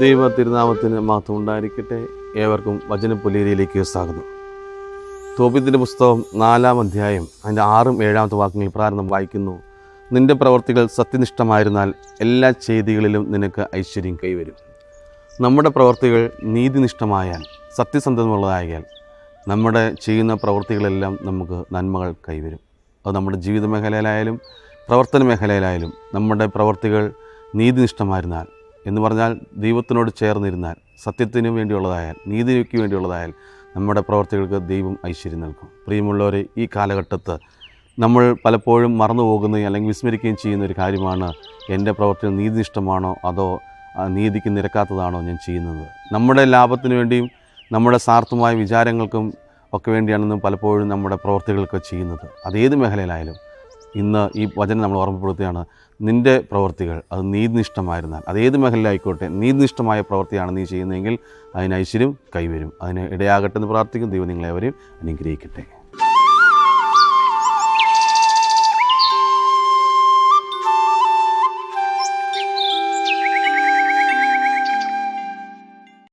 ദൈവ തിരുനാമത്തിന് മാത്രം ഉണ്ടായിരിക്കട്ടെ. ഏവർക്കും വചനപ്പുലേരിയിലേക്ക് സ്വാഗതം. തോപ്യത്തിന്റെ പുസ്തകം നാലാം അധ്യായം അതിന്റെ ആറും ഏഴാമത്തെ വാക്യങ്ങൾ പ്രാരംഭം വായിക്കുന്നു. നിന്റെ പ്രവർത്തികൾ സത്യനിഷ്ഠമായിരുന്നാൽ എല്ലാ ചെയ്തികളിലും നിനക്ക് ഐശ്വര്യം കൈവരും. നമ്മുടെ പ്രവർത്തികൾ നീതിനിഷ്ഠമായാൽ സത്യസന്ധമുള്ളതായാൽ നമ്മുടെ ചെയ്യുന്ന പ്രവർത്തികളെല്ലാം നമുക്ക് നന്മകൾ കൈവരും. അത് നമ്മുടെ ജീവിത മേഖലയിലായാലും പ്രവർത്തന മേഖലയിലായാലും നമ്മുടെ പ്രവർത്തികൾ നീതിനിഷ്ഠമായിരുന്നാൽ എന്ന് പറഞ്ഞാൽ ദൈവത്തിനോട് ചേർന്നിരുന്നാൽ സത്യത്തിനു വേണ്ടിയുള്ളതായാൽ നീതിക്ക് വേണ്ടിയുള്ളതായാൽ നമ്മുടെ പ്രവർത്തികൾക്ക് ദൈവം ഐശ്വര്യം നൽകും. പ്രിയമുള്ളവരെ ഈ കാലഘട്ടത്ത് നമ്മൾ പലപ്പോഴും മറന്നു പോകുന്ന അല്ലെങ്കിൽ വിസ്മരിക്കുകയും ചെയ്യുന്ന ഒരു കാര്യമാണ് എന്റെ പ്രവർത്തികൾ നീതിനിഷ്ഠമാണോ അതോ നീതിക്ക് നിരക്കാത്തതാണോ ഞാൻ ചെയ്യുന്നത്. നമ്മുടെ ലാഭത്തിന് വേണ്ടിയും നമ്മുടെ സ്വാർത്ഥമായ വിചാരങ്ങൾക്കും ഒക്കെ വേണ്ടിയാണെന്നും പലപ്പോഴും നമ്മുടെ പ്രവർത്തികളൊക്കെ ചെയ്യുന്നത്. അതേത് മേഖലയിലായാലും ഇന്ന് ഈ വചനം നമ്മൾ ഓർമ്മപ്പെടുത്തുകയാണ്. നിന്റെ പ്രവൃത്തികൾ അത് നീതിനിഷ്ഠമായിരുന്നാൽ അതേത് മേഖലയിലായിക്കോട്ടെ നീതിനിഷ്ഠമായ പ്രവൃത്തിയാണ് നീ ചെയ്യുന്നതെങ്കിൽ അതിന് ഐശ്വര്യം കൈവരും. അതിന് ഇടയാകട്ടെ എന്ന് പ്രാർത്ഥിക്കും ദൈവം നിങ്ങളെവരെയും അനുഗ്രഹിക്കട്ടെ.